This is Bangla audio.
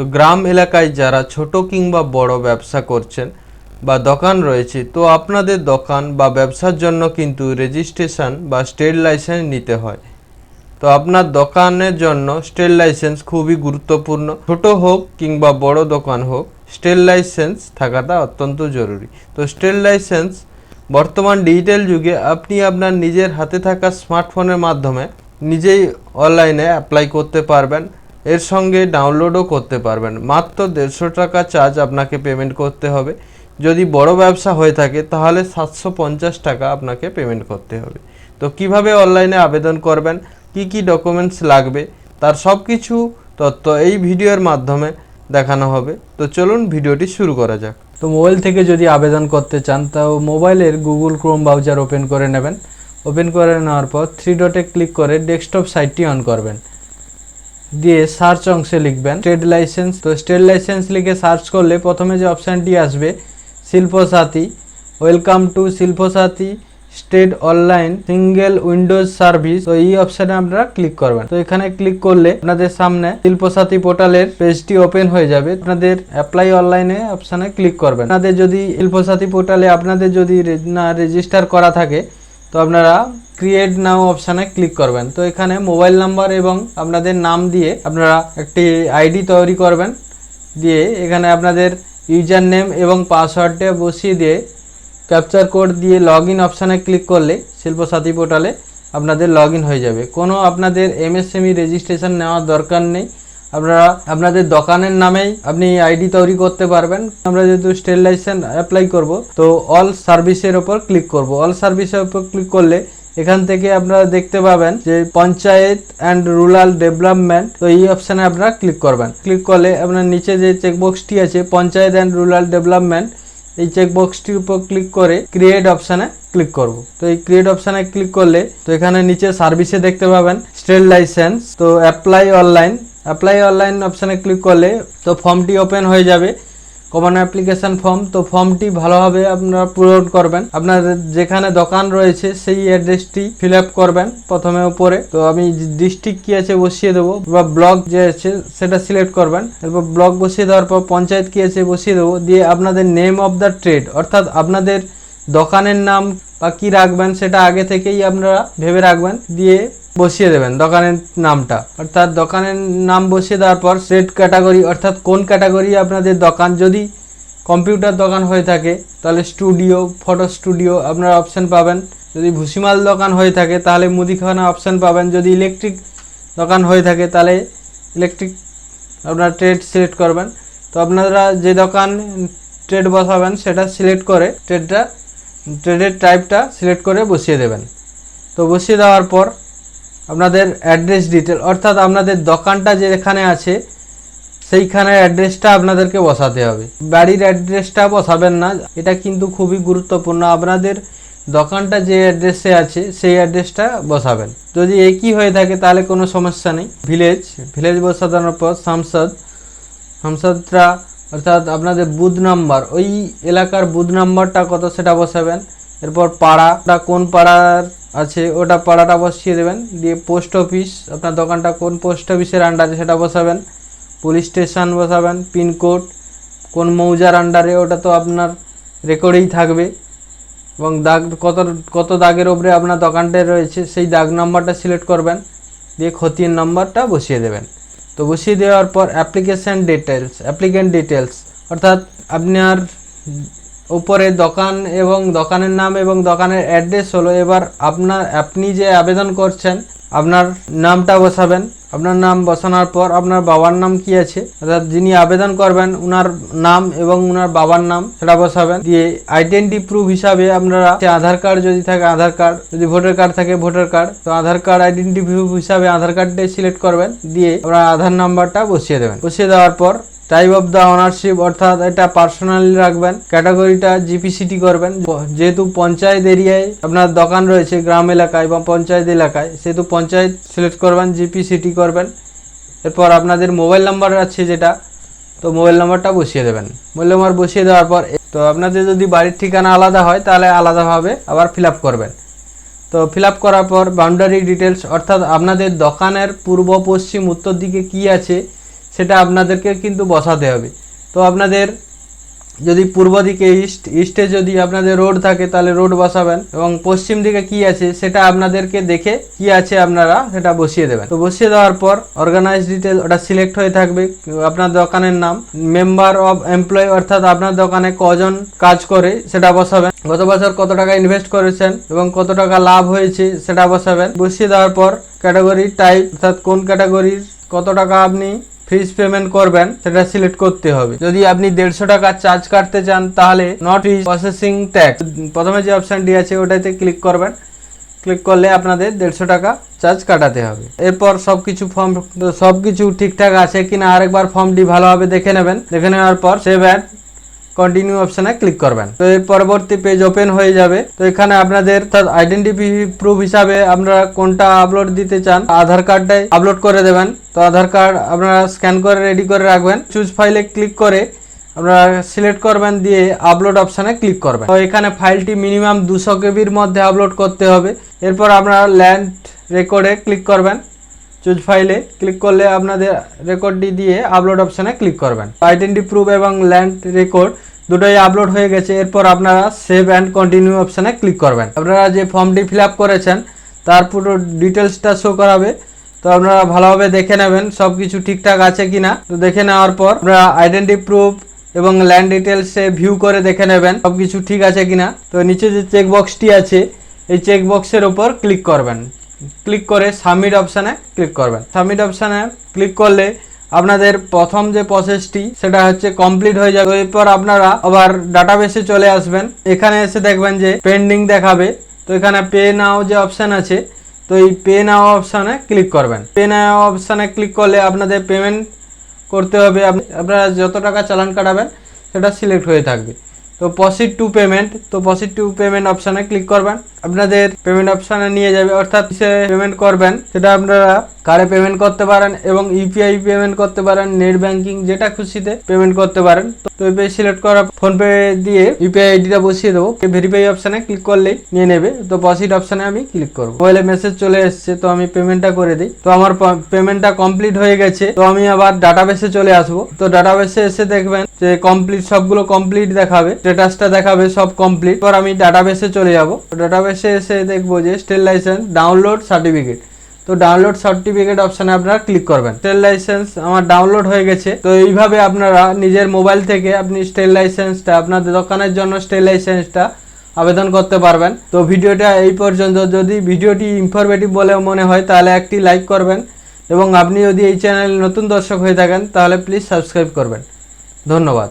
তো গ্রাম এলাকায় যারা ছোট কিংবা বড় ব্যবসা করছেন বা দোকান রয়েছে, তো আপনাদের দোকান বা ব্যবসার জন্য কিন্তু রেজিস্ট্রেশন বা স্টেট লাইসেন্স নিতে হয়। তো আপনার দোকানের জন্য স্টেট লাইসেন্স খুবই গুরুত্বপূর্ণ। ছোট হোক কিংবা বড় দোকান হোক, স্টেট লাইসেন্স থাকাটা অত্যন্ত জরুরি। তো স্টেট লাইসেন্স বর্তমান ডিজিটাল যুগে আপনি আপনার নিজের হাতে থাকা স্মার্টফোনের মাধ্যমে নিজেই অনলাইনে অ্যাপ্লাই করতে পারবেন। এর সঙ্গে ডাউনলোডও করতে পারবেন। মাত্র দেড়শো টাকা চার্জ আপনাকে পেমেন্ট করতে হবে। যদি বড় ব্যবসা হয়ে থাকে, তাহলে সাতশো পঞ্চাশ টাকা আপনাকে পেমেন্ট করতে হবে। তো কীভাবে অনলাইনে আবেদন করবেন, কি কি ডকুমেন্টস লাগবে, তার সব কিছু তথ্য এই ভিডিওর মাধ্যমে দেখানো হবে। তো চলুন ভিডিওটি শুরু করা যাক। তো মোবাইল থেকে যদি আবেদন করতে চান, তাও মোবাইলের গুগল ক্রোম ব্রাউজার ওপেন করে নেবেন। ওপেন করে নেওয়ার পর থ্রি ডটে ক্লিক করে ডেস্কটপ সাইটটি অন করবেন। দিয়ে সার্চ অংশে লিখবেন স্টেট লাইসেন্স তো স্টেট লাইসেন্স লিখে সার্চ করলে প্রথমে যে অপশানটি আসবে, Shilpasathi. Welcome to Shilpasathi state online single windows service তো এই অপশানে আপনারা ক্লিক করবেন। তো এখানে ক্লিক করলে আপনাদের সামনে শিল্পসাথী পোর্টালের পেজটি ওপেন হয়ে যাবে। আপনাদের অ্যাপ্লাই অনলাইনে অপশানে ক্লিক করবেন। আপনাদের যদি শিল্পসাথী পোর্টালে আপনাদের যদি না রেজিস্টার করা থাকে, তো আপনারা ক্রিয়েট নাও অপশানে ক্লিক করবেন। তো এখানে মোবাইল নাম্বার এবং আপনাদের নাম দিয়ে আপনারা একটি আইডি তৈরি করবেন। দিয়ে এখানে আপনাদের ইউজার নেম এবং পাসওয়ার্ডটা বসিয়ে দিয়ে ক্যাপচার কোড দিয়ে লগ ইন অপশানে ক্লিক করলে শিল্পসাথী পোর্টালে আপনাদের লগ হয়ে যাবে। কোনো আপনাদের এমএসএমই রেজিস্ট্রেশন নেওয়ার দরকার নেই। আপনারা আপনাদের দোকানের নামেই আপনি আইডি তৈরি করতে পারবেন। আমরা যেহেতু স্টেট লাইসেন্স অ্যাপ্লাই করব, তো অল সার্ভিসের ওপর ক্লিক করব। অল সার্ভিসের ওপর ক্লিক করলে এখান থেকে আপনারা দেখতে পাবেন যে পঞ্চায়েত অ্যান্ড রুরাল ডেভেলপমেন্ট তো এই অপশানে আপনারা ক্লিক করবেন। ক্লিক করলে আপনার নিচে যে চেকবক্সটি আছে, পঞ্চায়েত অ্যান্ড রুরাল ডেভেলপমেন্ট এই চেকবক্সটির উপর ক্লিক করে ক্রিয়েট অপশানে ক্লিক করব। তো এই ক্রিয়েট অপশানে ক্লিক করলে, তো এখানে নিচে সার্ভিসে দেখতে পাবেন স্টেট লাইসেন্স তো অ্যাপ্লাই অনলাইন অ্যাপ্লাই অনলাইন অপশানে ক্লিক করলে, তো ফর্মটি ওপেন হয়ে যাবে। কমন অ্যাপ্লিকেশন ফর্ম তো ফর্মটি ভালোভাবে আপনারা পূরণ করবেন। আপনার যেখানে দোকান রয়েছে, সেই অ্যাড্রেসটি ফিল আপ করবেন প্রথমে উপরে। তো আমি ডিস্ট্রিক্ট কি আছে বসিয়ে দেবো, বা ব্লক যে আছে, সেটা সিলেক্ট করবেন। এরপর ব্লক বসিয়ে দেওয়ার পর পঞ্চায়েত কি আছে বসিয়ে দেবো। দিয়ে আপনাদের নেম অফ দ্য ট্রেড অর্থাৎ আপনাদের দোকানের নাম বা কী রাখবেন, সেটা আগে থেকেই আপনারা ভেবে রাখবেন। দিয়ে বসিয়ে দেবেন, দোকানের নামটা। অর্থাৎ দোকানের নাম বসিয়ে দেওয়ার পর সেট ক্যাটাগরি অর্থাৎ কোন ক্যাটাগরি আপনাদের দোকান, যদি কম্পিউটার দোকান হয়ে থাকে, তাহলে স্টুডিও ফটো স্টুডিও আপনারা অপশান পাবেন। যদি ভুসিমাল দোকান হয়ে থাকে, তাহলে মুদিখানা অপশান পাবেন। যদি ইলেকট্রিক দোকান হয়ে থাকে, তাহলে ইলেকট্রিক আপনারা ট্রেড সিলেক্ট করবেন। তো আপনারা যে দোকান ট্রেড বসাবেন, সেটা সিলেক্ট করে ট্রেডটা ট্রেডের টাইপটা সিলেক্ট করে বসিয়ে দেবেন। তো বসিয়ে দেওয়ার পর আপনাদের অ্যাড্রেস ডিটেল, অর্থাৎ আপনাদের দোকানটা যেখানে আছে, সেইখানের অ্যাড্রেসটা আপনাদেরকে বসাতে হবে। বাড়ির অ্যাড্রেসটা বসাবেন না, এটা কিন্তু খুবই গুরুত্বপূর্ণ। আপনাদের দোকানটা যে অ্যাড্রেসে আছে, সেই অ্যাড্রেসটা বসাবেন। যদি একই হয়ে থাকে, তাহলে কোনো সমস্যা নেই। ভিলেজ ভিলেজ বসানোর পর সাংসদ হামসাদরা অর্থাৎ আপনাদের বুথ নাম্বার, ওই এলাকার বুথ নাম্বারটা কত সেটা বসাবেন। এরপর পাড়াটা কোন পাড়ার আছে, ওটা পাড়াটা বসিয়ে দেবেন। দিয়ে পোস্ট অফিস, আপনার দোকানটা কোন পোস্ট অফিসের আন্ডারে সেটা বসাবেন। পুলিশ স্টেশন বসাবেন পিনকোড কোন মৌজার আন্ডারে ওটা তো আপনার রেকর্ডেই থাকবে। এবং দাগ, কত কত দাগের ওপরে আপনার দোকানটা রয়েছে, সেই দাগ নাম্বারটা সিলেক্ট করবেন। দিয়ে খতিয়ান নাম্বারটা বসিয়ে দেবেন। তো বসিয়ে দেওয়ার পর অ্যাপ্লিকেশান ডিটেলস অ্যাপ্লিকেন্ট ডিটেলস অর্থাৎ আপনার উপরে দোকান এবং দোকানের নাম এবং দোকানের অ্যাড্রেস হলো, এবার আপনার, আপনি যে আবেদন করছেন, আপনার নামটা বসাবেন। আপনার নাম বসানোর পর আপনার বাবার নাম কি আছে? অর্থাৎ যিনি আবেদন করবেন, উনার নাম এবং উনার বাবার নাম সেটা বসাবেন। দিয়ে আইডেন্টি প্রুফ হিসাবে আপনারা আধার কার্ড যদি থাকে, আধার কার্ড যদি ভোটার কার্ড থাকে ভোটার কার্ড তো আধার কার্ড আইডেন্টি প্রুফ হিসাবে আধার কার্ডটাই সিলেক্ট করবেন। দিয়ে আপনার আধার নাম্বারটা বসিয়ে দেবেন। বসিয়ে দেওয়ার পর টাইপ অফ দ্য অনারশিপ অর্থাৎ এটা পার্সোনালি রাখবেন। ক্যাটাগরিটা জিপিসিটি করবেন। যেহেতু পঞ্চায়েত এরিয়ায় আপনার দোকান রয়েছে গ্রাম এলাকায় বা পঞ্চায়েত এলাকায়, সেহেতু পঞ্চায়েত সিলেক্ট করবেন জিপিসিটি করবেন। এরপর আপনাদের মোবাইল নাম্বার আছে যেটা, তো মোবাইল নাম্বারটা বসিয়ে দেবেন। মোবাইল নাম্বার বসিয়ে দেওয়ার পর, তো আপনাদের যদি বাড়ির ঠিকানা আলাদা হয়, তাহলে আলাদাভাবে আবার ফিল করবেন। তো ফিল করার পর বাউন্ডারি ডিটেলস অর্থাৎ আপনাদের দোকানের পূর্ব, পশ্চিম, উত্তর দিকে কি আছে সেটা আপনাদেরকে কিন্তু বসাতে হবে। তো আপনাদের যদি পূর্ব দিকে ইস্ট ইস্টে যদি আপনাদের রোড থাকে, তাহলে রোড বসাবেন এবং পশ্চিম দিকে কি আছে সেটা আপনাদেরকে দেখে কি আছে আপনারা সেটা বসিয়ে দেবেন। তো বসিয়ে দেওয়ার পর অর্গানাইজ ডিটেল ওটা সিলেক্ট হয়ে থাকবে, আপনার দোকানের নাম মেম্বার অফ এমপ্লয় অর্থাৎ আপনার দোকানে কজন কাজ করে সেটা বসাবেন। গত বছর কত টাকা ইনভেস্ট করেছেন এবং কত টাকা লাভ হয়েছে সেটা বসাবেন। বসিয়ে দেওয়ার পর ক্যাটাগরি টাইপ অর্থাৎ কোন ক্যাটাগরির কত টাকা আপনি ফিস পেমেন্ট করবেন, সেটা সিলেক্ট করতে হবে। যদি আপনি দেড়শো টাকা চার্জ কাটতে চান, তাহলে নট ইজ প্রসেসিং ট্যাক্স প্রথমে যে অপশানটি আছে, ওটাতে ক্লিক করবেন। ক্লিক করলে আপনাদের দেড়শো টাকা চার্জ কাটাতে হবে। এরপর সব কিছু ফর্ম সব কিছু ঠিকঠাক আছে কিনা, আরেকবার ফর্মটি ভালোভাবে দেখে নেবেন। দেখে নেওয়ার পর সেভ অ্যান্ড কন্টিনিউ অপশনে ক্লিক করবেন। তো এর পরবর্তী পেজ ওপেন হয়ে যাবে। তো এখানে আপনাদের আইডেন্টিটি প্রুফ হিসাবে আপনারা কোনটা আপলোড দিতে চান, আধার কার্ডটাই আপলোড করে দেবেন। তো আধার কার্ড আপনারা স্ক্যান করে রেডি করে রাখবেন। চুজ ফাইলে ক্লিক করে আপনারা সিলেক্ট করবেন, দিয়ে আপলোড অপশানে ক্লিক করবেন। তো এখানে ফাইলটি মিনিমাম দুশো কেবির মধ্যে আপলোড করতে হবে। এরপর আপনারা ল্যান্ড রেকর্ডে ক্লিক করবেন। চুজ ফাইলে ক্লিক করলে আপনাদের রেকর্ডটি দিয়ে আপলোড অপশানে ক্লিক করবেন। আইডেন্টি প্রুফ এবং ল্যান্ড রেকর্ড দুটোই আপলোড হয়ে গেছে। এরপর আপনারা সেভ অ্যান্ড কন্টিনিউ অপশানে ক্লিক করবেন। আপনারা যে ফর্মটি ফিল করেছেন, তার পুরো ডিটেলসটা শো করাবে। তো আপনারা ভালোভাবে দেখে নেবেন সব কিছু ঠিকঠাক আছে কিনা। তো দেখে নেওয়ার পর আপনারা আইডেন্টি প্রুফ এবং ল্যান্ড ডিটেলসে ভিউ করে দেখে নেবেন সব কিছু ঠিক আছে কিনা। তো নিচে যে চেক বক্সটি আছে, এই চেক বক্সের উপর ক্লিক করবেন। ক্লিক করে সাবমিট অপশানে ক্লিক করবেন। সাবমিট অপশানে ক্লিক করলে আপনাদের প্রথম যে প্রসেসটি সেটা হচ্ছে কমপ্লিট হয়ে যাবে। এরপর আপনারা আবার ডাটাবেসে চলে আসবেন। এখানে এসে দেখবেন যে পেন্ডিং দেখাবে। তো এখানে পে নাও যে অপশান আছে, তো এই পে নাও অপশানে ক্লিক করবেন। পে নাও অপশানে ক্লিক করলে আপনাদের পেমেন্ট করতে হবে। আপনারা যত টাকা চালান কাটাবেন, সেটা সিলেক্ট হয়ে থাকবে। তো প্রসিড টু পেমেন্ট তো প্রসিড টু পেমেন্ট অপশানে ক্লিক করবেন। আপনাদের পেমেন্ট অপশানে নিয়ে যাবে। অর্থাৎ সে পেমেন্ট করবেন, সেটা আপনারা কার্ডে পেমেন্ট করতে পারেন এবং ইউপিআই পেমেন্ট করতে পারেন নেট ব্যাংকিং যেটা খুশিতে পেমেন্ট করতে পারেন। তো ইউপিআই সিলেক্ট করা ফোনপে দিয়ে ইউপিআই আইডিটা বসিয়ে দেবো। ভেরিফাই অপশানে ক্লিক করলেই নিয়ে নেবে। তো প্রসিড অপশানে আমি ক্লিক করব। মোবাইলে মেসেজ চলে এসছে, তো আমি পেমেন্টটা করে দিই। তো আমার পেমেন্টটা কমপ্লিট হয়ে গেছে। তো আমি আবার ডাটাবেসে চলে আসব। তো ডাটাবেসে এসে দেখবেন যে কমপ্লিট সবগুলো কমপ্লিট দেখাবে। স্ট্যাটাসটা দেখাবে, সব কমপ্লিট পর আমি ডাটাবেসে চলে যাব। ডাটাবেসে এসে দেখব যে স্টেল লাইসেন্স ডাউনলোড সার্টিফিকেট তো ডাউনলোড সার্টিফিকেট অপশানে আপনারা ক্লিক করবেন। স্টেল লাইসেন্স আমার ডাউনলোড হয়ে গেছে। তো এইভাবে আপনারা নিজের মোবাইল থেকে আপনি স্টেল লাইসেন্সটা আপনাদের দোকানের জন্য স্টেল লাইসেন্সটা আবেদন করতে পারবেন। তো ভিডিওটা এই পর্যন্ত। যদি ভিডিওটি ইনফরমেটিভ বলে মনে হয়, তাহলে একটি লাইক করবেন এবং আপনি যদি এই চ্যানেল নতুন দর্শক হয়ে থাকেন, তাহলে প্লিজ সাবস্ক্রাইব করবেন। ধন্যবাদ।